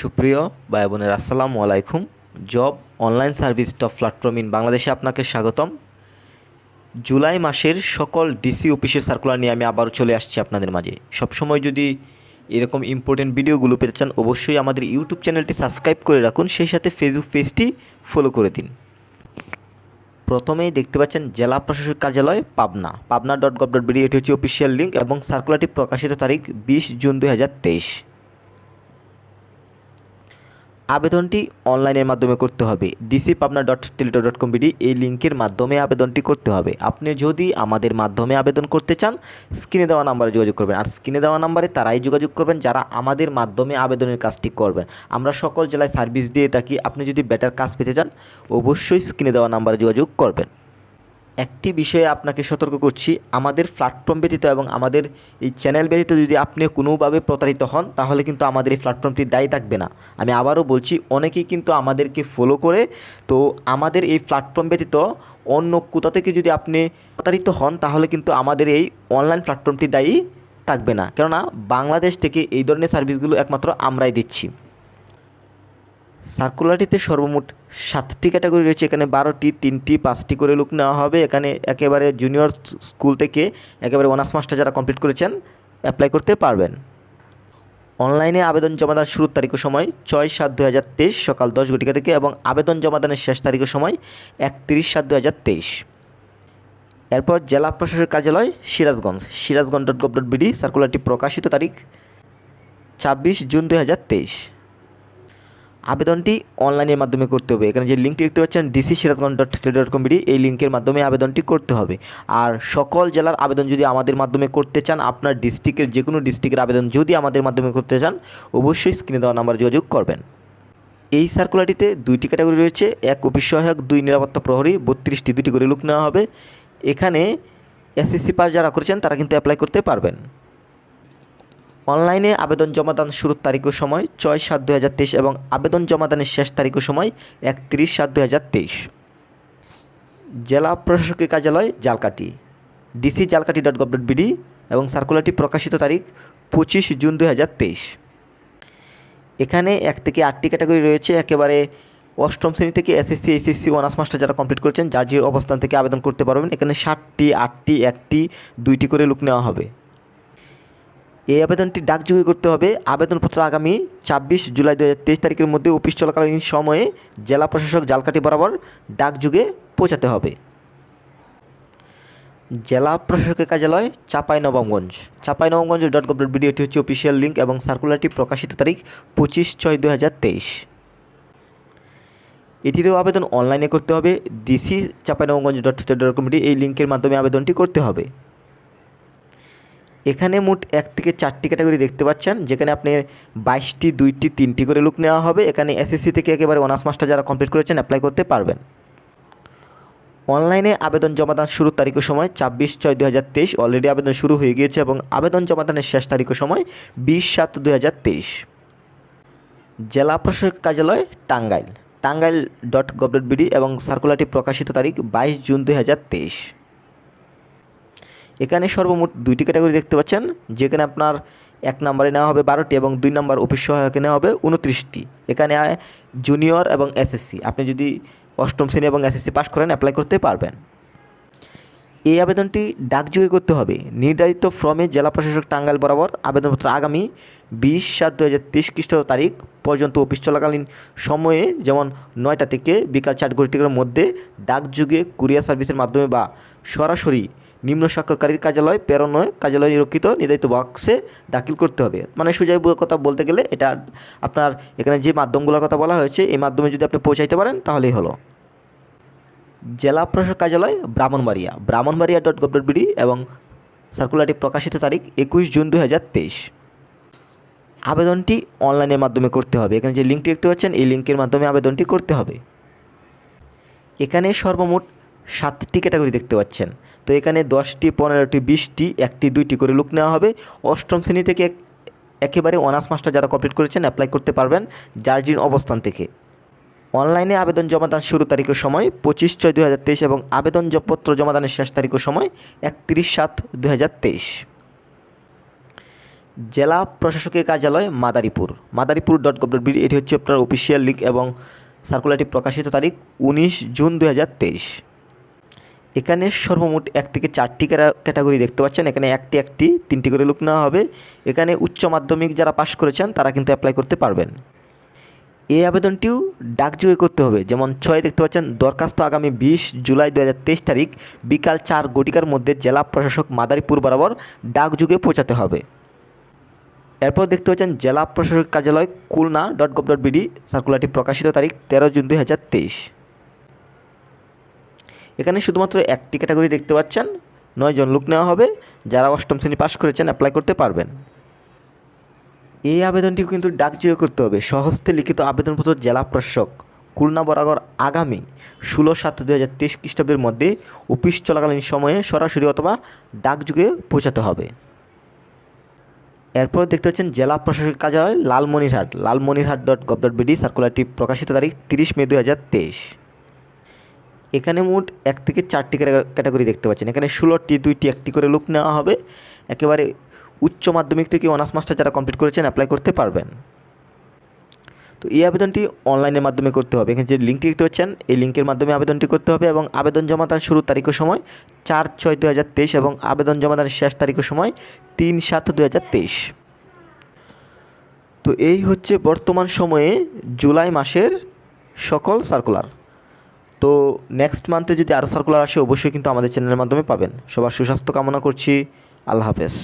সুপ্রিয় ভাই বোনের, আসসালামু আলাইকুম। Job online service top platform in বাংলাদেশে আপনাকে স্বাগতম। জুলাই মাসের সকল ডিসি অফিসের সার্কুলার নিয়ে আমি আবারও চলে আসছি আপনাদের মাঝে। সবসময় যদি এরকম ইম্পর্টেন্ট ভিডিওগুলো পেতে চান, অবশ্যই আমাদের ইউটিউব চ্যানেলটি সাবস্ক্রাইব করে রাখুন, সেই সাথে ফেসবুক পেজটি ফলো করে দিন। প্রথমেই দেখতে পাচ্ছেন জেলা প্রশাসক কার্যালয় Pabna. Pabna dot gov dot BD এটি হচ্ছে অফিসিয়াল লিঙ্ক এবং সার্কুলারটি প্রকাশিত তারিখ বিশ জুন দুই হাজার তেইশ। আবেদনটি অনলাইনের মাধ্যমে করতে হবে। DC Pabna dot Teletalk dot com BD এই লিঙ্কের মাধ্যমে আবেদনটি করতে হবে। আপনি যদি আমাদের মাধ্যমে আবেদন করতে চান, স্ক্রিনে দেওয়া নাম্বারে যোগাযোগ করবেন। আর স্ক্রিনে দেওয়া নাম্বারে তারাই যোগাযোগ করবেন যারা আমাদের মাধ্যমে আবেদনের কাজটি করবেন। আমরা সকল জেলায় সার্ভিস দিয়ে থাকি। আপনি যদি বেটার কাজ পেতে চান, অবশ্যই স্ক্রিনে দেওয়া নাম্বারে যোগাযোগ করবেন। একটি বিষয়ে আপনাকে সতর্ক করছি, আমাদের প্ল্যাটফর্ম ব্যতীত এবং আমাদের এই চ্যানেল ব্যতীত যদি আপনি কোনোভাবে প্রতারিত হন, তাহলে কিন্তু আমাদের এই প্ল্যাটফর্মটি দায়ী থাকবে না। আমি আবারও বলছি, অনেকেই কিন্তু আমাদেরকে ফলো করে, তো আমাদের এই প্ল্যাটফর্ম ব্যতীত অন্য কোথা থেকে যদি আপনি প্রতারিত হন, তাহলে কিন্তু আমাদের এই অনলাইন প্ল্যাটফর্মটি দায়ী থাকবে না। কেননা, বাংলাদেশ থেকে এই ধরনের সার্ভিসগুলো একমাত্র আমরাই দিচ্ছি। সার্কুলারটিতে সর্বমোট সাতটি ক্যাটাগরি রয়েছে। এখানে বারোটি, তিনটি, পাঁচটি করে লুক নেওয়া হবে। এখানে একেবারে জুনিয়র স্কুল থেকে একেবারে অনার্স মাস্টার যারা কমপ্লিট করেছেন অ্যাপ্লাই করতে পারবেন। অনলাইনে আবেদন জমাদান শুরুর তারিখ সময় ছয় সাত দু হাজার তেইশ সকাল দশ ঘটিকা থেকে এবং আবেদন জমা জমাদানের শেষ তারিখ সময় একত্রিশ সাত দু হাজার তেইশ। এরপর জেলা প্রশাসক কার্যালয় Sirajganj. Sirajganj dot gov dot BD সার্কুলারটি প্রকাশিত তারিখ ছাব্বিশ জুন দু হাজার তেইশ। আবেদনটি অনলাইনের মাধ্যমে করতে হবে। এখানে যে লিঙ্কটি দেখতে পাচ্ছেন DC Sirajganj dot dot com এই লিঙ্কের মাধ্যমে আবেদনটি করতে হবে। আর সকল জেলার আবেদন যদি আমাদের মাধ্যমে করতে চান, আপনার ডিস্ট্রিক্টের যে কোনো ডিস্ট্রিক্টের আবেদন যদি আমাদের মাধ্যমে করতে চান, অবশ্যই স্ক্রিনে দেওয়া নাম্বার যোগাযোগ করবেন। এই সার্কুলারটিতে দুইটি ক্যাটাগরি রয়েছে, এক অফিস সহায়ক, দুই নিরাপত্তা প্রহরী, বত্রিশটি দুটি করে লুক নেওয়া হবে। এখানে এসএসসি পাস যারা করেছেন, তারা কিন্তু অ্যাপ্লাই করতে পারবেন। অনলাইনে আবেদন জমাদান শুরুর তারিখ ও সময় ছয় সাত দু এবং আবেদন জমাদানের শেষ তারিখ ও সময় একত্রিশ সাত দু জেলা প্রশাসকের কার্যালয় Jhalokati DC Jhalokati dot gov dot BD এবং সার্কুলারটি প্রকাশিত তারিখ পঁচিশ জুন দু হাজার তেইশ। এখানে এক থেকে আটটি ক্যাটাগরি রয়েছে। একেবারে অষ্টম শ্রেণি থেকে এসএসসি এসএসসি অনার্স মাস্টার যারা কমপ্লিট করেছেন, যার যে অবস্থান থেকে আবেদন করতে পারবেন, এখানে ষাটটি, আটটি, একটি, দুইটি করে লুক নেওয়া হবে। এই আবেদনটি ডাকযোগে করতে হবে। আবেদনপত্র আগামী ছাব্বিশ জুলাই দু হাজার তেইশ তারিখের মধ্যে অফিস চলাকালীন সময়ে জেলা প্রশাসক জালকাঠি বরাবর ডাকযোগে পৌঁছাতে হবে। জেলা প্রশাসকের কার্যালয় Chapai Nawabganj Chapai Nawabganj dot gov dot বিডিওটি হচ্ছে অফিসিয়াল লিঙ্ক এবং সার্কুলারটি প্রকাশিত তারিখ পঁচিশ ছয় দু হাজার তেইশ। এটিরও আবেদন অনলাইনে করতে হবে। DC Chapainawabganj dot dot committee এই লিঙ্কের মাধ্যমে আবেদনটি করতে হবে। এখানে মোট এক থেকে চারটি ক্যাটাগরি দেখতে পাচ্ছেন, যেখানে আপনি বাইশটি, দুইটি, তিনটি করে লুক নেওয়া হবে। এখানে এসএসসি থেকে একেবারে অনার্স মাস্টার যারা কমপ্লিট করেছেন অ্যাপ্লাই করতে পারবেন। অনলাইনে আবেদন জমাদান শুরুর তারিখের সময় ছাব্বিশ ছয় দু হাজার তেইশ অলরেডি আবেদন শুরু হয়ে গিয়েছে এবং আবেদন জমাদানের শেষ তারিখের সময় বিশ সাত দু হাজার তেইশ। জেলা প্রশাসক কার্যালয়, Tangail. Tangail dot gov dot BD এবং সার্কুলারটি প্রকাশিত তারিখ বাইশ জুন দু হাজার তেইশ। এখানে সর্বমোট দুইটি ক্যাটাগরি দেখতে পাচ্ছেন, যেখানে আপনার এক নম্বরে নেওয়া হবে বারোটি এবং দুই নম্বর অফিস সহায়কে নেওয়া হবে উনত্রিশটি। এখানে জুনিয়র এবং এসএসসি। আপনি যদি অষ্টম শ্রেণি এবং এসএসসি পাস করেন অ্যাপ্লাই করতে পারবেন। এই আবেদনটি ডাকযোগে করতে হবে। নির্ধারিত ফর্মে জেলা প্রশাসক টাঙ্গাইল বরাবর আবেদনপত্র আগামী বিশ সাত দু হাজার তেইশ খ্রিস্ট তারিখ পর্যন্ত অফিস চলাকালীন সময়ে, যেমন নয়টা থেকে বিকাল চার ঘটিকার মধ্যে, ডাকযোগে কুরিয়ার সার্ভিসের মাধ্যমে বা সরাসরি নিম্ন স্বাক্ষরকারীর কার্যালয়, প্রেরণয় কার্যালয় নিরক্ষিত, নির্ধারিত বক্সে দাখিল করতে হবে। মানে সুজায় কথা বলতে গেলে এটা আপনার এখানে যে মাধ্যমগুলোর কথা বলা হয়েছে, এই মাধ্যমে যদি আপনি পৌঁছাইতে পারেন, তাহলেই হলো। জেলা প্রশাসক কার্যালয়, Brahmanbaria. Brahmanbaria dot gov dot BD এবং সার্কুলারটি প্রকাশিত তারিখ একুশ জুন দু হাজার তেইশ। আবেদনটি অনলাইনের মাধ্যমে করতে হবে। এখানে যে লিঙ্কটি দেখতে পাচ্ছেন, এই লিঙ্কের মাধ্যমে আবেদনটি করতে হবে। এখানে সর্বমোট সাতটি ক্যাটাগরি দেখতে পাচ্ছেন। তো এখানে দশটি, পনেরোটি, বিশটি, একটি, দুইটি করে লুক নেওয়া হবে। অষ্টম শ্রেণি থেকে একেবারে অনার্স মাস্টার যারা কমপ্লিট করেছেন অ্যাপ্লাই করতে পারবেন জার্জিন অবস্থান থেকে। অনলাইনে আবেদন জমাদান শুরু তারিখের সময়, পঁচিশ ছয় দু এবং আবেদন পত্র জমাদানের শেষ তারিখের সময় একত্রিশ সাত দু জেলা প্রশাসকের কার্যালয় Madaripur. Madaripur dot gov dot এটি হচ্ছে আপনার অফিসিয়াল লিঙ্ক এবং সার্কুলারটি প্রকাশিত তারিখ উনিশ জুন দু হাজার তেইশ। এখানে সর্বমোট এক থেকে চারটি ক্যাটাগরি দেখতে পাচ্ছেন। এখানে একটি একটি, তিনটি করে লোক নেওয়া হবে। এখানে উচ্চ মাধ্যমিক যারা পাশ করেছেন, তারা কিন্তু অ্যাপ্লাই করতে পারবেন। এই আবেদনটিও ডাকযোগে করতে হবে। যেমন ছয় দেখতে পাচ্ছেন, দরখাস্ত আগামী বিশ জুলাই দু হাজার তেইশ তারিখ, বিকাল চার গটিকার মধ্যে জেলা প্রশাসক মাদারীপুর বরাবর ডাকযোগে পৌঁছাতে হবে। এরপর দেখতে পাচ্ছেন, জেলা প্রশাসক কার্যালয় Khulna dot gov dot BD সার্কুলারটি প্রকাশিত তারিখ তেরো জুন দুই হাজার তেইশ। এখানে শুধুমাত্র একটি ক্যাটাগরি দেখতে পাচ্ছেন, নয় জন লোক নেওয়া হবে, যারা অষ্টম শ্রেণি পাশ করেছেন অ্যাপ্লাই করতে পারবেন। এই আবেদনটিও কিন্তু ডাকযোগে করতে হবে। সহস্তে লিখিত আবেদনপত্র জেলা প্রশাসক খুলনা বরাগর আগামী ষোলো সাত দু হাজার তেইশ খ্রিস্টাব্দের মধ্যে অফিস চলাকালীন সময়ে সরাসরি অথবা ডাকযোগে পৌঁছাতে হবে। এরপর দেখতে পাচ্ছেন জেলা প্রশাসকের কার্যালয় Lalmonirhat. Lalmonirhat dot gov dot BD সার্কুলারটি প্রকাশিত তারিখ তিরিশ মে দু হাজার তেইশ। এখানে মোট এক থেকে চারটি ক্যাটাগরি দেখতে পাচ্ছেন। এখানে ষোলোটি, দুইটি, একটি করে লুক নেওয়া হবে। একেবারে উচ্চ মাধ্যমিক থেকে অনার্স মাস্টার যারা কমপ্লিট করেছেন অ্যাপ্লাই করতে পারবেন। তো এই আবেদনটি অনলাইনের মাধ্যমে করতে হবে। এখানে যে লিঙ্কটি দেখতে পাচ্ছেন, এই লিঙ্কের মাধ্যমে আবেদনটি করতে হবে এবং আবেদন জমা দেওয়ার শুরু তারিখ ও সময় চার ছয় দু এবং আবেদন জমা দেওয়ার শেষ তারিখের সময় তিন সাত দু তো এই হচ্ছে বর্তমান সময়ে জুলাই মাসের সকল সার্কুলার তো নেক্সট মান্থে যদি আরও সার্কুলার আসে, অবশ্যই কিন্তু আমাদের চ্যানেলের মাধ্যমে পাবেন। সবার সুস্বাস্থ্য কামনা করছি। আল্লাহ হাফেজ।